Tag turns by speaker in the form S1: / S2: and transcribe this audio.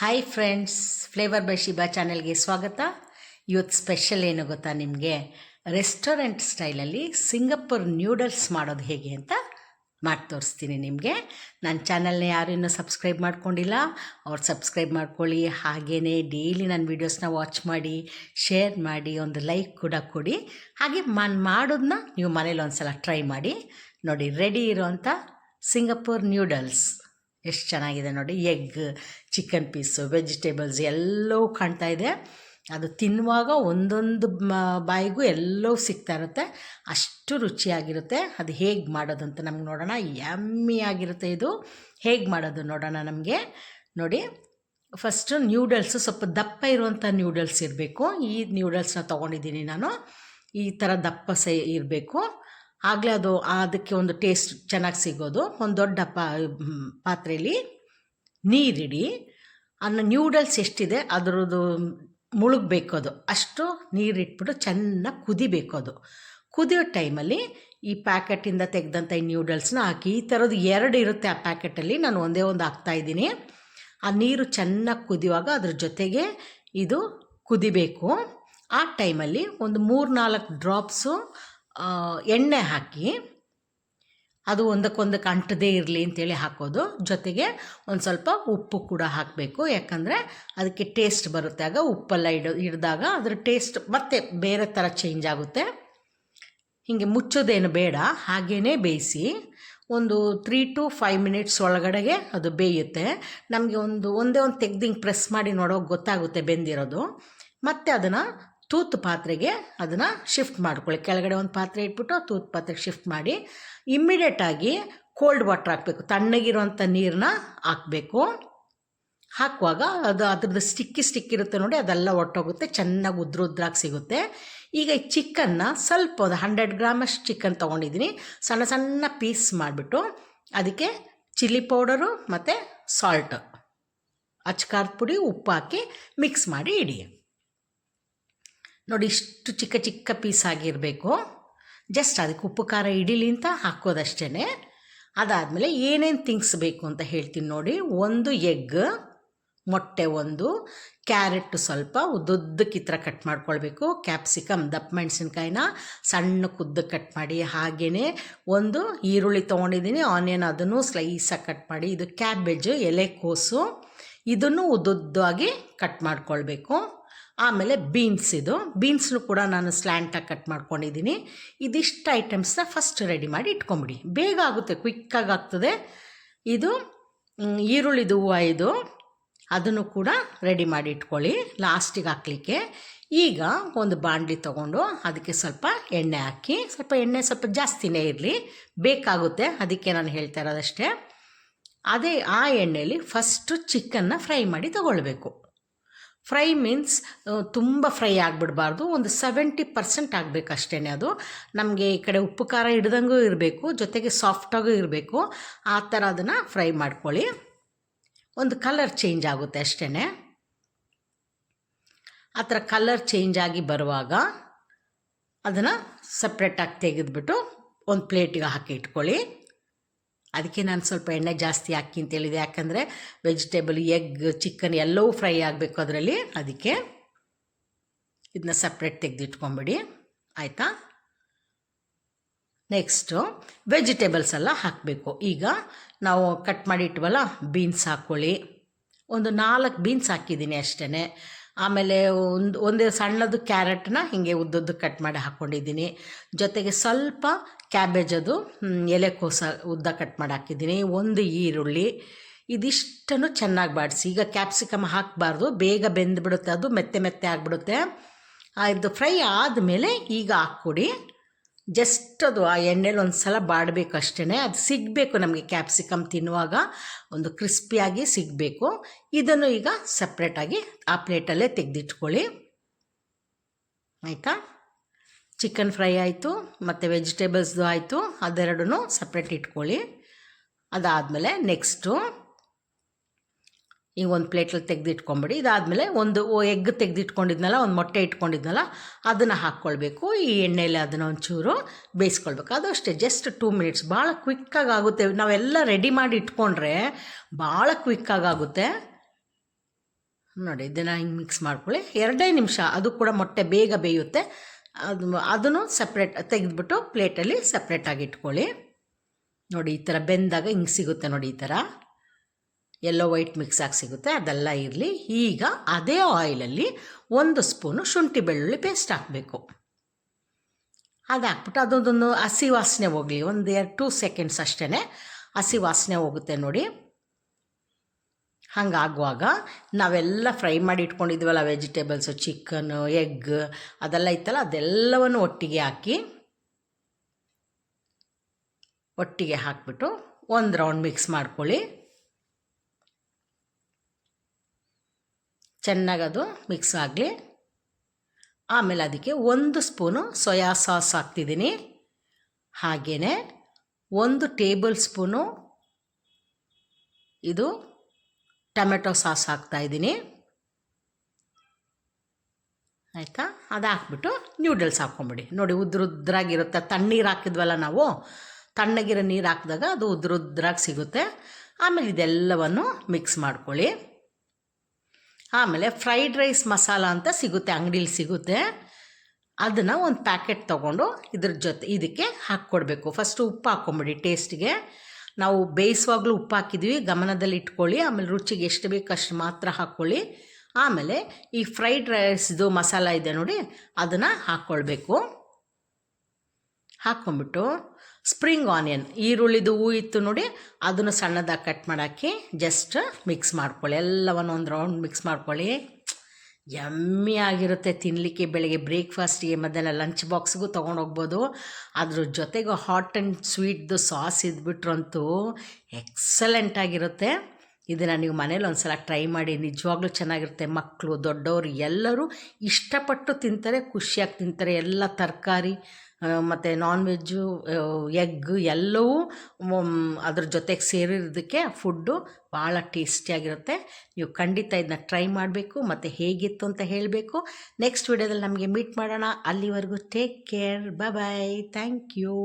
S1: Hi friends flavour by Shiba ಚಾನೆಲ್ಗೆ ಸ್ವಾಗತ. ಇವತ್ತು ಸ್ಪೆಷಲ್ ಏನು ಗೊತ್ತಾ ನಿಮಗೆ? ರೆಸ್ಟೋರೆಂಟ್ ಸ್ಟೈಲಲ್ಲಿ ಸಿಂಗಪುರ್ ನ್ಯೂಡಲ್ಸ್ ಮಾಡೋದು ಹೇಗೆ ಅಂತ ಮಾಡಿ ತೋರಿಸ್ತೀನಿ ನಿಮಗೆ. ನನ್ನ ಚಾನಲ್ನ ಯಾರು ಇನ್ನೂ ಸಬ್ಸ್ಕ್ರೈಬ್ ಮಾಡ್ಕೊಂಡಿಲ್ಲ, ಅವ್ರು ಸಬ್ಸ್ಕ್ರೈಬ್ ಮಾಡ್ಕೊಳ್ಳಿ. ಹಾಗೇ ಡೈಲಿ ನನ್ನ ವೀಡಿಯೋಸ್ನ ವಾಚ್ ಮಾಡಿ ಶೇರ್ ಮಾಡಿ, ಒಂದು ಲೈಕ್ ಕೂಡ ಕೊಡಿ. ಹಾಗೆ ನಾನು ಮಾಡೋದನ್ನ ನೀವು ಮನೇಲಿ ಒಂದು ಸಲ ಟ್ರೈ ಮಾಡಿ. ನೋಡಿ ರೆಡಿ ಇರೋವಂಥ ಸಿಂಗಪುರ್ ನ್ಯೂಡಲ್ಸ್ ಎಷ್ಟು ಚೆನ್ನಾಗಿದೆ ನೋಡಿ. ಎಗ್ ಚಿಕನ್ ಪೀಸು ವೆಜಿಟೇಬಲ್ಸ್ ಎಲ್ಲವೂ ಕಾಣ್ತಾ ಇದೆ. ಅದು ತಿನ್ನುವಾಗ ಒಂದೊಂದು ಬಾಯಿಗೂ ಎಲ್ಲವೂ ಸಿಗ್ತಾ ಇರುತ್ತೆ. ಅಷ್ಟು ರುಚಿಯಾಗಿರುತ್ತೆ. ಅದು ಹೇಗೆ ಮಾಡೋದು ಅಂತ ನಮ್ಗೆ ನೋಡೋಣ. ಆಗಿರುತ್ತೆ ಇದು. ಹೇಗೆ ಮಾಡೋದು ನೋಡೋಣ ನಮಗೆ. ನೋಡಿ. ಫಸ್ಟು ನ್ಯೂಡಲ್ಸು ಸ್ವಲ್ಪ ದಪ್ಪ ಇರುವಂಥ ನ್ಯೂಡಲ್ಸ್ ಇರಬೇಕು. ಈ ನ್ಯೂಡಲ್ಸ್ನ ತೊಗೊಂಡಿದ್ದೀನಿ ನಾನು. ಈ ಥರ ದಪ್ಪ ಸೈ ಇರಬೇಕು. ಆಗಲೇ ಅದು ಅದಕ್ಕೆ ಒಂದು ಟೇಸ್ಟ್ ಚೆನ್ನಾಗಿ ಸಿಗೋದು. ಒಂದು ದೊಡ್ಡ ಪಾ ಪಾತ್ರೆಯಲ್ಲಿ ನೀರಿಡಿ. ಅನ್ನ ನ್ಯೂಡಲ್ಸ್ ಎಷ್ಟಿದೆ ಅದರದ್ದು ಮುಳುಗಬೇಕು ಅದು. ಅಷ್ಟು ನೀರಿಟ್ಬಿಟ್ಟು ಚೆನ್ನಾಗಿ ಕುದಿಬೇಕು ಅದು. ಕುದಿಯೋ ಟೈಮಲ್ಲಿ ಈ ಪ್ಯಾಕೆಟಿಂದ ತೆಗೆದಂಥ ಈ ನ್ಯೂಡಲ್ಸ್ನ ಹಾಕಿ, ಈ ಥರದ್ದು ಎರಡು ಇರುತ್ತೆ ಆ ಪ್ಯಾಕೆಟಲ್ಲಿ ನಾನು ಒಂದೇ ಒಂದು ಹಾಕ್ತಾಯಿದ್ದೀನಿ ಆ ನೀರು ಚೆನ್ನಾಗಿ ಕುದಿಯುವಾಗ ಅದ್ರ ಜೊತೆಗೆ ಇದು ಕುದಿಬೇಕು. ಆ ಟೈಮಲ್ಲಿ ಒಂದು ಮೂರು ನಾಲ್ಕು ಡ್ರಾಪ್ಸು ಎಣ್ಣೆ ಹಾಕಿ, ಅದು ಒಂದಕ್ಕೊಂದಕ್ಕೆ ಅಂಟದೇ ಇರಲಿ ಅಂತೇಳಿ ಹಾಕೋದು. ಜೊತೆಗೆ ಒಂದು ಸ್ವಲ್ಪ ಉಪ್ಪು ಕೂಡ ಹಾಕಬೇಕು. ಯಾಕಂದರೆ ಅದಕ್ಕೆ ಟೇಸ್ಟ್ ಬರುತ್ತೆ. ಆಗ ಉಪ್ಪೆಲ್ಲ ಇಡ ಹಿಡಿದಾಗ ಅದ್ರ ಟೇಸ್ಟ್ ಮತ್ತೆ ಬೇರೆ ಥರ ಚೇಂಜ್ ಆಗುತ್ತೆ. ಹೀಗೆ ಮುಚ್ಚೋದೇನು ಬೇಡ. ಹಾಗೇ ಬೇಯಿಸಿ ಒಂದು ತ್ರೀ ಟು ಫೈವ್ ಮಿನಿಟ್ಸ್ ಒಳಗಡೆಗೆ ಅದು ಬೇಯುತ್ತೆ. ನಮಗೆ ಒಂದು, ಒಂದೇ ಒಂದು ತೆಗ್ದು ಹಿಂಗೆ ಪ್ರೆಸ್ ಮಾಡಿ ನೋಡೋಕೆ ಗೊತ್ತಾಗುತ್ತೆ ಬೆಂದಿರೋದು. ಮತ್ತು ಅದನ್ನು ತೂತು ಪಾತ್ರೆಗೆ ಅದನ್ನು ಶಿಫ್ಟ್ ಮಾಡ್ಕೊಳ್ಳಿ. ಕೆಳಗಡೆ ಒಂದು ಪಾತ್ರೆ ಇಟ್ಬಿಟ್ಟು ತೂತು ಪಾತ್ರೆಗೆ ಶಿಫ್ಟ್ ಮಾಡಿ ಇಮ್ಮಿಡಿಯೇಟಾಗಿ ಕೋಲ್ಡ್ ವಾಟ್ರ್ ಹಾಕಬೇಕು. ತಣ್ಣಗಿರುವಂಥ ನೀರನ್ನ ಹಾಕಬೇಕು. ಹಾಕುವಾಗ ಅದು ಅದ್ರದ್ದು ಸ್ಟಿಕ್ಕಿ ಸ್ಟಿಕ್ ಇರುತ್ತೆ ನೋಡಿ, ಅದೆಲ್ಲ ಒಟ್ಟೋಗುತ್ತೆ, ಚೆನ್ನಾಗಿ ಉದ್ರ ಉದ್ರಾಗಿ ಸಿಗುತ್ತೆ. ಈಗ ಈ ಚಿಕನ್ನ ಸ್ವಲ್ಪ ಒಂದು ಹಂಡ್ರೆಡ್ ಗ್ರಾಮಷ್ಟು ಚಿಕನ್ ತೊಗೊಂಡಿದ್ದೀನಿ ಸಣ್ಣ ಸಣ್ಣ ಪೀಸ್ ಮಾಡಿಬಿಟ್ಟು ಅದಕ್ಕೆ ಚಿಲ್ಲಿ ಪೌಡರು ಮತ್ತು ಸಾಲ್ಟ್ ಅಚ್ಕಾರದ ಪುಡಿ ಉಪ್ಪು ಹಾಕಿ ಮಿಕ್ಸ್ ಮಾಡಿ ಇಡಿ. ನೋಡಿ, ಇಷ್ಟು ಚಿಕ್ಕ ಚಿಕ್ಕ ಪೀಸ್ ಆಗಿರಬೇಕು. ಜಸ್ಟ್ ಅದಕ್ಕೆ ಉಪ್ಪು, ಖಾರ, ಇಡೀಲಿ ಅಂತ ಹಾಕೋದಷ್ಟೇ ಅದಾದಮೇಲೆ ಏನೇನು ಥಿಂಗ್ಸ್ ಬೇಕು ಅಂತ ಹೇಳ್ತೀನಿ ನೋಡಿ. ಒಂದು ಎಗ್, ಮೊಟ್ಟೆ ಒಂದು, ಕ್ಯಾರೆಟ್ ಸ್ವಲ್ಪ ಉದ್ದುದ್ದಕ್ಕೆ ಥರ ಕಟ್ ಮಾಡ್ಕೊಳ್ಬೇಕು. ಕ್ಯಾಪ್ಸಿಕಮ್, ದಪ್ಪ ಮೆಣಸಿನ್ಕಾಯಿನ ಸಣ್ಣ ಕುದ್ದ ಕಟ್ ಮಾಡಿ ಹಾಗೇ ಒಂದು ಈರುಳ್ಳಿ ತೊಗೊಂಡಿದ್ದೀನಿ, ಆನಿಯನ್ ಅದನ್ನು ಸ್ಲೈಸಾಗಿ ಕಟ್ ಮಾಡಿ, ಇದು ಕ್ಯಾಬೇಜ್ ಎಲೆಕೋಸು ಇದನ್ನು ಉದ್ದುದ್ದಾಗಿ ಕಟ್ ಮಾಡ್ಕೊಳ್ಬೇಕು. ಆಮೇಲೆ ಬೀನ್ಸ್ ಇದು. ಬೀನ್ಸ್ನು ಕೂಡ ನಾನು ಸ್ಲ್ಯಾಂಟಾಗಿ ಕಟ್ ಮಾಡ್ಕೊಂಡಿದ್ದೀನಿ. ಇದಿಷ್ಟು ಐಟಮ್ಸ್ನ ಫಸ್ಟ್ ರೆಡಿ ಮಾಡಿ ಇಟ್ಕೊಂಬಿಡಿ. ಬೇಗ ಆಗುತ್ತೆ ಕ್ವಿಕ್ಕಾಗಿ ಆಗ್ತದೆ. ಇದು ಈರುಳ್ಳಿದು ಹೂವು ಇದು. ಅದನ್ನು ಕೂಡ ರೆಡಿ ಮಾಡಿ ಇಟ್ಕೊಳ್ಳಿ ಲಾಸ್ಟಿಗೆ ಹಾಕ್ಲಿಕ್ಕೆ. ಈಗ ಒಂದು ಬಾಣಲಿ ತೊಗೊಂಡು ಅದಕ್ಕೆ ಸ್ವಲ್ಪ ಎಣ್ಣೆ ಹಾಕಿ, ಸ್ವಲ್ಪ ಎಣ್ಣೆ ಸ್ವಲ್ಪ ಜಾಸ್ತಿನೇ ಇರಲಿ. ಬೇಕಾಗುತ್ತೆ, ಅದಕ್ಕೆ ನಾನು ಹೇಳ್ತಾ ಇರೋದಷ್ಟೇ. ಅದೇ ಆ ಎಣ್ಣೆಯಲ್ಲಿ ಫಸ್ಟು ಚಿಕನ್ನ ಫ್ರೈ ಮಾಡಿ ತಗೊಳ್ಬೇಕು. ಫ್ರೈ ಮೀನ್ಸ್ ತುಂಬ ಫ್ರೈ ಆಗಿಬಿಡಬಾರ್ದು. ಒಂದು ಸೆವೆಂಟಿ ಪರ್ಸೆಂಟ್ ಆಗಬೇಕು ಅಷ್ಟೇ ಅದು. ನಮಗೆ ಈ ಕಡೆ ಉಪ್ಪು ಖಾರ ಹಿಡ್ದಂಗೂ ಇರಬೇಕು, ಜೊತೆಗೆ ಸಾಫ್ಟಾಗೂ ಇರಬೇಕು. ಆ ಥರ ಅದನ್ನು ಫ್ರೈ ಮಾಡ್ಕೊಳ್ಳಿ. ಒಂದು ಕಲರ್ ಚೇಂಜ್ ಆಗುತ್ತೆ ಅಷ್ಟೇ ಆ ಥರ ಕಲರ್ ಚೇಂಜ್ ಆಗಿ ಬರುವಾಗ ಅದನ್ನು ಸಪ್ರೇಟಾಗಿ ತೆಗೆದುಬಿಟ್ಟು ಒಂದು ಪ್ಲೇಟಿಗೆ ಹಾಕಿ ಇಟ್ಕೊಳ್ಳಿ. ಅದಕ್ಕೆ ನಾನು ಸ್ವಲ್ಪ ಎಣ್ಣೆ ಜಾಸ್ತಿ ಹಾಕಿ ಅಂತೇಳಿದೆ ಯಾಕಂದರೆ ವೆಜಿಟೇಬಲ್ ಎಗ್ ಚಿಕನ್ ಎಲ್ಲವೂ ಫ್ರೈ ಆಗಬೇಕು ಅದರಲ್ಲಿ. ಅದಕ್ಕೆ ಇದನ್ನ ಸಪ್ರೇಟ್ ತೆಗೆದಿಟ್ಕೊಂಬಿಡಿ. ಆಯಿತಾ? ನೆಕ್ಸ್ಟು ವೆಜಿಟೇಬಲ್ಸ್ ಎಲ್ಲ ಹಾಕಬೇಕು. ಈಗ ನಾವು ಕಟ್ ಮಾಡಿ ಇಟ್ವಲ್ಲ ಬೀನ್ಸ್ ಹಾಕ್ಕೊಳ್ಳಿ ಒಂದು ನಾಲ್ಕು ಬೀನ್ಸ್ ಹಾಕಿದ್ದೀನಿ ಅಷ್ಟೇ ಆಮೇಲೆ ಒಂದು ಒಂದೇ ಸಣ್ಣದು ಕ್ಯಾರೆಟ್ನ ಹೀಗೆ ಉದ್ದದ್ದು ಕಟ್ ಮಾಡಿ ಹಾಕ್ಕೊಂಡಿದ್ದೀನಿ ಜೊತೆಗೆ ಸ್ವಲ್ಪ ಕ್ಯಾಬೇಜ್ ಅದು ಹ್ಮ್, ಎಲೆಕೋಸ ಉದ್ದ ಕಟ್ ಮಾಡಿ ಹಾಕಿದ್ದೀನಿ. ಒಂದು ಈರುಳ್ಳಿ. ಇದಿಷ್ಟನ್ನು ಚೆನ್ನಾಗಿ ಬಾಡಿಸಿ. ಈಗ ಕ್ಯಾಪ್ಸಿಕಮ್ ಹಾಕಬಾರ್ದು. ಬೇಗ ಬೆಂದುಬಿಡುತ್ತೆ ಅದು ಮೆತ್ತೆ ಮೆತ್ತೆ ಆಗಿಬಿಡುತ್ತೆ. ಇದು ಫ್ರೈ ಆದಮೇಲೆ ಈಗ ಹಾಕ್ಕೊಡಿ. ಜಸ್ಟ್ ಅದು ಆ ಎಣ್ಣೆಲಿ ಒಂದು ಸಲ ಬಾಡಬೇಕು ಅಷ್ಟೇ ಅದು ಸಿಗಬೇಕು ನಮಗೆ ಕ್ಯಾಪ್ಸಿಕಮ್ ತಿನ್ನುವಾಗ. ಒಂದು ಕ್ರಿಸ್ಪಿಯಾಗಿ ಸಿಗಬೇಕು. ಇದನ್ನು ಈಗ ಸಪ್ರೇಟಾಗಿ ಆ ಪ್ಲೇಟಲ್ಲೇ ತೆಗೆದಿಟ್ಕೊಳ್ಳಿ. ಆಯಿತಾ? ಚಿಕನ್ ಫ್ರೈ ಆಯಿತು, ಮತ್ತು ವೆಜಿಟೇಬಲ್ಸ್ದು ಆಯಿತು ಅದೆರಡೂ ಸಪ್ರೇಟ್ ಇಟ್ಕೊಳ್ಳಿ. ಅದಾದಮೇಲೆ ನೆಕ್ಸ್ಟು ಈಗ ಒಂದು ಪ್ಲೇಟಲ್ಲಿ ತೆಗೆದಿಟ್ಕೊಂಬಿಡಿ. ಇದಾದಮೇಲೆ ಒಂದು ಎಗ್ ತೆಗೆದಿಟ್ಕೊಂಡಿದ್ನಲ್ಲ, ಒಂದು ಮೊಟ್ಟೆ ಇಟ್ಕೊಂಡಿದ್ನಲ್ಲ, ಅದನ್ನು ಹಾಕ್ಕೊಳ್ಬೇಕು. ಈ ಎಣ್ಣೆಯಲ್ಲಿ ಅದನ್ನು ಒಂಚೂರು ಬೇಯಿಸ್ಕೊಳ್ಬೇಕು. ಅದು ಅಷ್ಟೇ ಜಸ್ಟ್ ಟೂ ಮಿನಿಟ್ಸ್ ಭಾಳ ಕ್ವಿಕ್ಕಾಗಿ ಆಗುತ್ತೆ. ನಾವೆಲ್ಲ ರೆಡಿ ಮಾಡಿ ಇಟ್ಕೊಂಡ್ರೆ ಭಾಳ ಕ್ವಿಕ್ಕಾಗಿ ಆಗುತ್ತೆ. ನೋಡಿ, ಇದನ್ನು ಹಿಂಗೆ ಮಿಕ್ಸ್ ಮಾಡ್ಕೊಳ್ಳಿ. ಎರಡೇ ನಿಮಿಷ, ಅದು ಕೂಡ ಮೊಟ್ಟೆ ಬೇಗ ಬೇಯುತ್ತೆ. ಅದು, ಅದನ್ನು ಸಪ್ರೇಟ್ ತೆಗೆದ್ಬಿಟ್ಟು ಪ್ಲೇಟಲ್ಲಿ ಸಪ್ರೇಟಾಗಿ ಇಟ್ಕೊಳ್ಳಿ. ನೋಡಿ, ಈ ಥರ ಬೆಂದಾಗ ಹಿಂಗೆ ಸಿಗುತ್ತೆ ನೋಡಿ ಈ ಥರ ಎಲ್ಲೋ ವೈಟ್ ಮಿಕ್ಸ್ ಆಗಿ ಸಿಗುತ್ತೆ, ಅದೆಲ್ಲ ಇರಲಿ. ಈಗ ಅದೇ ಆಯಿಲಲ್ಲಿ ಒಂದು ಸ್ಪೂನು ಶುಂಠಿ ಬೆಳ್ಳುಳ್ಳಿ ಪೇಸ್ಟ್ ಹಾಕಬೇಕು. ಅದು ಹಾಕ್ಬಿಟ್ಟು ಅದೊಂದೊಂದು ಹಸಿ ವಾಸನೆ ಹೋಗಲಿ, ಒಂದು ಎರಡು ಟೂ ಸೆಕೆಂಡ್ಸ್ ಅಷ್ಟೇ ಹಸಿ ವಾಸನೆ ಹೋಗುತ್ತೆ ನೋಡಿ. ಹಂಗಾಗುವಾಗ ನಾವೆಲ್ಲ ಫ್ರೈ ಮಾಡಿ ಇಟ್ಕೊಂಡಿದ್ವಲ್ಲ, ವೆಜಿಟೇಬಲ್ಸು, ಚಿಕನ್, ಎಗ್ ಅದೆಲ್ಲ ಇತ್ತಲ್ಲ, ಅದೆಲ್ಲವನ್ನು ಒಟ್ಟಿಗೆ ಹಾಕಿ, ಒಟ್ಟಿಗೆ ಹಾಕ್ಬಿಟ್ಟು ಒಂದು ರೌಂಡ್ ಮಿಕ್ಸ್ ಮಾಡ್ಕೊಳ್ಳಿ. ಚೆನ್ನಾಗದು ಮಿಕ್ಸ್ ಆಗಲಿ. ಆಮೇಲೆ ಅದಕ್ಕೆ ಒಂದು ಸ್ಪೂನು ಸೋಯಾ ಸಾಸ್ ಹಾಕ್ತಿದ್ದೀನಿ. ಹಾಗೆಯೇ ಒಂದು ಟೇಬಲ್ ಸ್ಪೂನು ಇದು ಟೊಮೆಟೊ ಸಾಸ್ ಹಾಕ್ತಾಯಿದ್ದೀನಿ ಆಯಿತಾ? ಅದು ಹಾಕ್ಬಿಟ್ಟು ನ್ಯೂಡಲ್ಸ್ ಹಾಕ್ಕೊಂಬಿಡಿ. ನೋಡಿ, ಉದ್ರುದ್ರಾಗಿರುತ್ತೆ. ತಣ್ಣೀರು ಹಾಕಿದ್ವಲ್ಲ ನಾವು, ತಣ್ಣಗಿರೋ ನೀರು ಹಾಕಿದಾಗ ಅದು ಉದ್ರುದ್ರಾಗಿ ಸಿಗುತ್ತೆ. ಆಮೇಲೆ ಇದೆಲ್ಲವನ್ನು ಮಿಕ್ಸ್ ಮಾಡ್ಕೊಳ್ಳಿ. ಆಮೇಲೆ ಫ್ರೈಡ್ ರೈಸ್ ಮಸಾಲ ಅಂತ ಸಿಗುತ್ತೆ, ಅಂಗಡೀಲಿ ಸಿಗುತ್ತೆ. ಅದನ್ನು ಒಂದು ಪ್ಯಾಕೆಟ್ ತೊಗೊಂಡು ಇದ್ರ ಜೊತೆ ಇದಕ್ಕೆ ಹಾಕ್ಕೊಡ್ಬೇಕು. ಫಸ್ಟು ಉಪ್ಪು ಹಾಕ್ಕೊಂಬಿಡಿ ಟೇಸ್ಟಿಗೆ ನಾವು ಬೇಯಿಸುವಾಗಲೂ ಉಪ್ಪು ಹಾಕಿದ್ವಿ, ಗಮನದಲ್ಲಿ ಇಟ್ಕೊಳ್ಳಿ, ಆಮೇಲೆ ರುಚಿಗೆ ಎಷ್ಟು ಬೇಕು ಅಷ್ಟು ಮಾತ್ರ ಹಾಕ್ಕೊಳ್ಳಿ. ಆಮೇಲೆ ಈ ಫ್ರೈಡ್ ರೈಸ್ದು ಮಸಾಲ ಇದೆ ನೋಡಿ, ಅದನ್ನು ಹಾಕ್ಕೊಳ್ಬೇಕು. ಹಾಕ್ಕೊಂಬಿಟ್ಟು ಸ್ಪ್ರಿಂಗ್ ಆನಿಯನ್ ಈರುಳ್ಳಿದು ಹೂ ಇತ್ತು ನೋಡಿ, ಅದನ್ನು ಸಣ್ಣದಾಗಿ ಕಟ್ ಮಾಡೋಕ್ಕೆ ಜಸ್ಟ್ ಮಿಕ್ಸ್ ಮಾಡ್ಕೊಳ್ಳಿ. ಎಲ್ಲವನ್ನು ಒಂದು ರೌಂಡ್ ಮಿಕ್ಸ್ ಮಾಡ್ಕೊಳ್ಳಿ. ಯಮ್ಮಿ ಆಗಿರುತ್ತೆ ತಿನ್ನಲಿಕ್ಕೆ ಬೆಳಗ್ಗೆ ಬ್ರೇಕ್ಫಾಸ್ಟಿಗೆ ಮಧ್ಯಾಹ್ನ ಲಂಚ್ ಬಾಕ್ಸ್ಗೂ ತೊಗೊಂಡೋಗ್ಬೋದು ಅದ್ರ ಜೊತೆಗೆ ಹಾಟ್ ಆ್ಯಂಡ್ ಸ್ವೀಟ್ದು ಸಾಸ್ ಇದ್ಬಿಟ್ರಂತೂ ಎಕ್ಸಲೆಂಟ್ ಆಗಿರುತ್ತೆ. ಇದನ್ನು ನೀವು ಮನೇಲಿ ಒಂದು ಸಲ ಟ್ರೈ ಮಾಡಿ. ನಿಜವಾಗ್ಲೂ ಚೆನ್ನಾಗಿರುತ್ತೆ. ಮಕ್ಕಳು ದೊಡ್ಡವರು ಎಲ್ಲರೂ ಇಷ್ಟಪಟ್ಟು ತಿಂತಾರೆ, ಖುಷಿಯಾಗಿ ತಿಂತಾರೆ. ಎಲ್ಲ ತರಕಾರಿ ಮತ್ತು ನಾನ್ ವೆಜ್ಜು ಎಗ್ ಎಲ್ಲವೂ ಅದ್ರ ಜೊತೆಗೆ ಸೇರಿರೋದಕ್ಕೆ ಫುಡ್ಡು ಭಾಳ ಟೇಸ್ಟಿಯಾಗಿರುತ್ತೆ ನೀವು ಖಂಡಿತ ಇದನ್ನ ಟ್ರೈ ಮಾಡಬೇಕು, ಮತ್ತು ಹೇಗಿತ್ತು ಅಂತ ಹೇಳಬೇಕು. ನೆಕ್ಸ್ಟ್ ವಿಡಿಯೋದಲ್ಲಿ ನಮಗೆ ಮೀಟ್ ಮಾಡೋಣ. ಅಲ್ಲಿವರೆಗೂ take care bye thank you